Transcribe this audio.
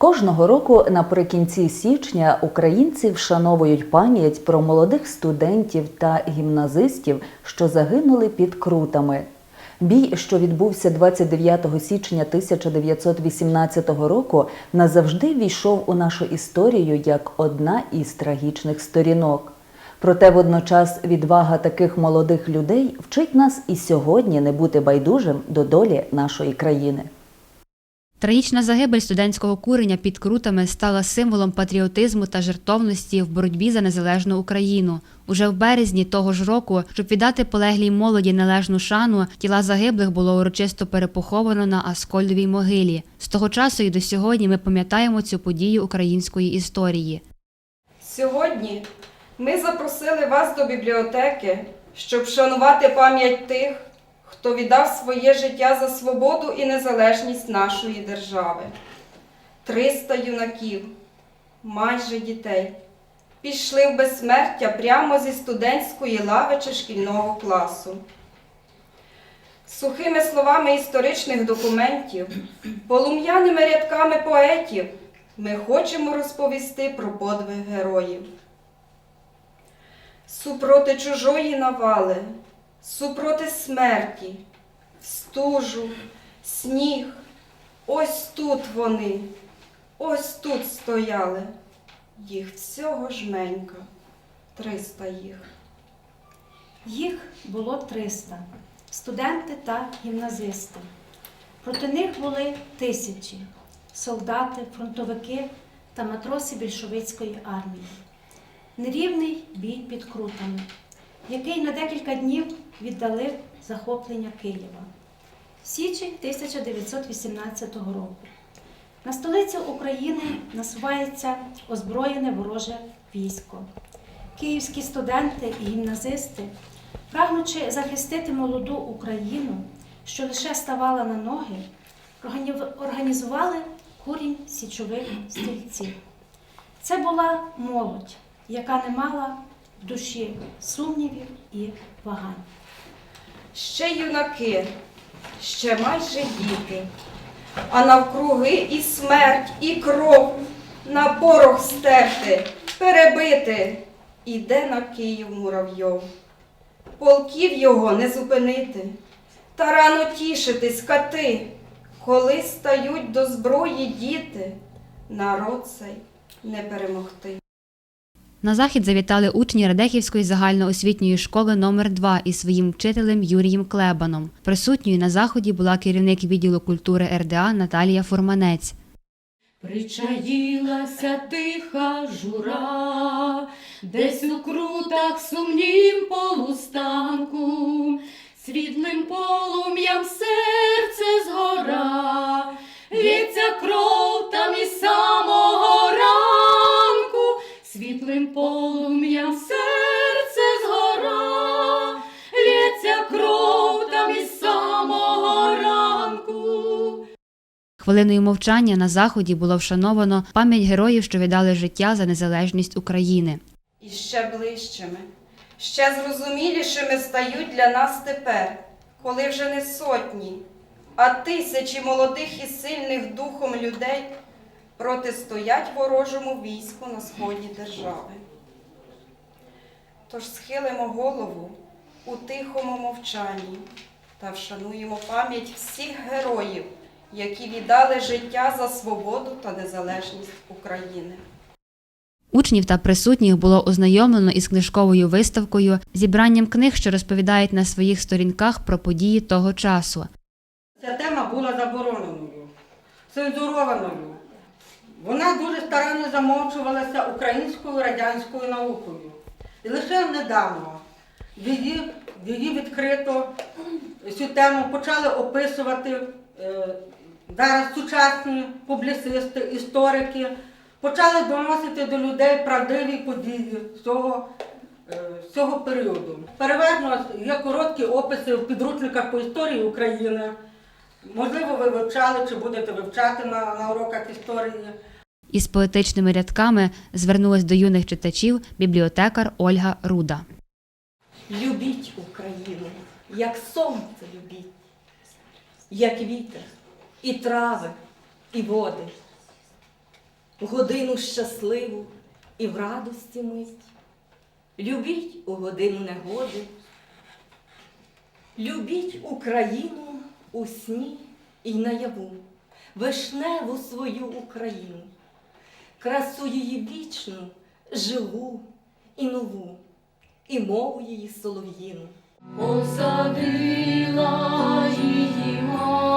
Кожного року наприкінці січня українці вшановують пам'ять про молодих студентів та гімназистів, що загинули під крутами. Бій, що відбувся 29 січня 1918 року, назавжди війшов у нашу історію як одна із трагічних сторінок. Проте водночас відвага таких молодих людей вчить нас і сьогодні не бути байдужим до долі нашої країни. Трагічна загибель студентського куреня під крутами стала символом патріотизму та жертовності в боротьбі за незалежну Україну. Уже в березні того ж року, щоб віддати полеглій молоді належну шану, тіла загиблих було урочисто перепоховано на Аскольдовій могилі. З того часу і до сьогодні ми пам'ятаємо цю подію української історії. Сьогодні ми запросили вас до бібліотеки, щоб вшанувати пам'ять тих, хто віддав своє життя за свободу і незалежність нашої держави. 300 юнаків, майже дітей, пішли в безсмертя прямо зі студентської лави чи шкільного класу. Сухими словами історичних документів, полум'яними рядками поетів ми хочемо розповісти про подвиг героїв. Супроти чужої навали, супроти смерті, стужу, сніг, ось тут вони, ось тут стояли. Їх всього жменька, триста їх. Їх було 300 студенти та гімназисти. Проти них були тисячі солдати, фронтовики та матроси більшовицької армії. Нерівний бій під крутами, який на декілька днів віддалив захоплення Києва. Січень 1918 року. На столицю України насувається озброєне вороже військо. Київські студенти і гімназисти, прагнучи захистити молоду Україну, що лише ставала на ноги, організували курінь січових стрільців. Це була молодь, яка не мала в душі сумнівів і вагань. Ще юнаки, ще майже діти, а навкруги і смерть, і кров на порох стерти, перебити, іде на Київ муравйов. Полків його не зупинити, та рано тішитись кати, коли стають до зброї діти, народ цей не перемогти. На захід завітали учні Радехівської загальноосвітньої школи номер 2 із своїм вчителем Юрієм Клебаном. Присутньою на заході була керівник відділу культури РДА Наталія Фурманець. Причаїлася тиха жура, десь у крутах сумнім полустанку, світлим полум'ям серце згора, лється кров там із самого Хвилиною мовчання на заході було вшановано пам'ять героїв, що віддали життя за незалежність України. І ще ближчими, ще зрозумілішими стають для нас тепер, коли вже не сотні, а тисячі молодих і сильних духом людей протистоять ворожому війську на сході держави. Тож схилимо голову у тихому мовчанні та вшануємо пам'ять всіх героїв, які віддали життя за свободу та незалежність України. Учнів та присутніх було ознайомлено із книжковою виставкою, зібранням книг, що розповідають на своїх сторінках про події того часу. Ця тема була забороненою, цензурованою. Вона дуже старанно замовчувалася українською радянською наукою. І лише недавно її, її відкрито цю тему почали описувати е, зараз сучасні публіцисти, історики, почали доносити до людей правдиві події цього, е, цього періоду. Переверно є короткі описи в підручниках по історії України. Можливо, ви вивчали чи будете вивчати на, на уроках історії. Із поетичними рядками звернулась до юних читачів бібліотекар Ольга Руда. Любіть Україну, як сонце любіть, як вітер, і трави, і води. годину щасливу і в радості мить. Любіть у годину негоди. Любіть Україну у сні і наяву, вишневу свою Україну, красу її вічну, живу і нову, і мову її солов'їну. Посадила її мати.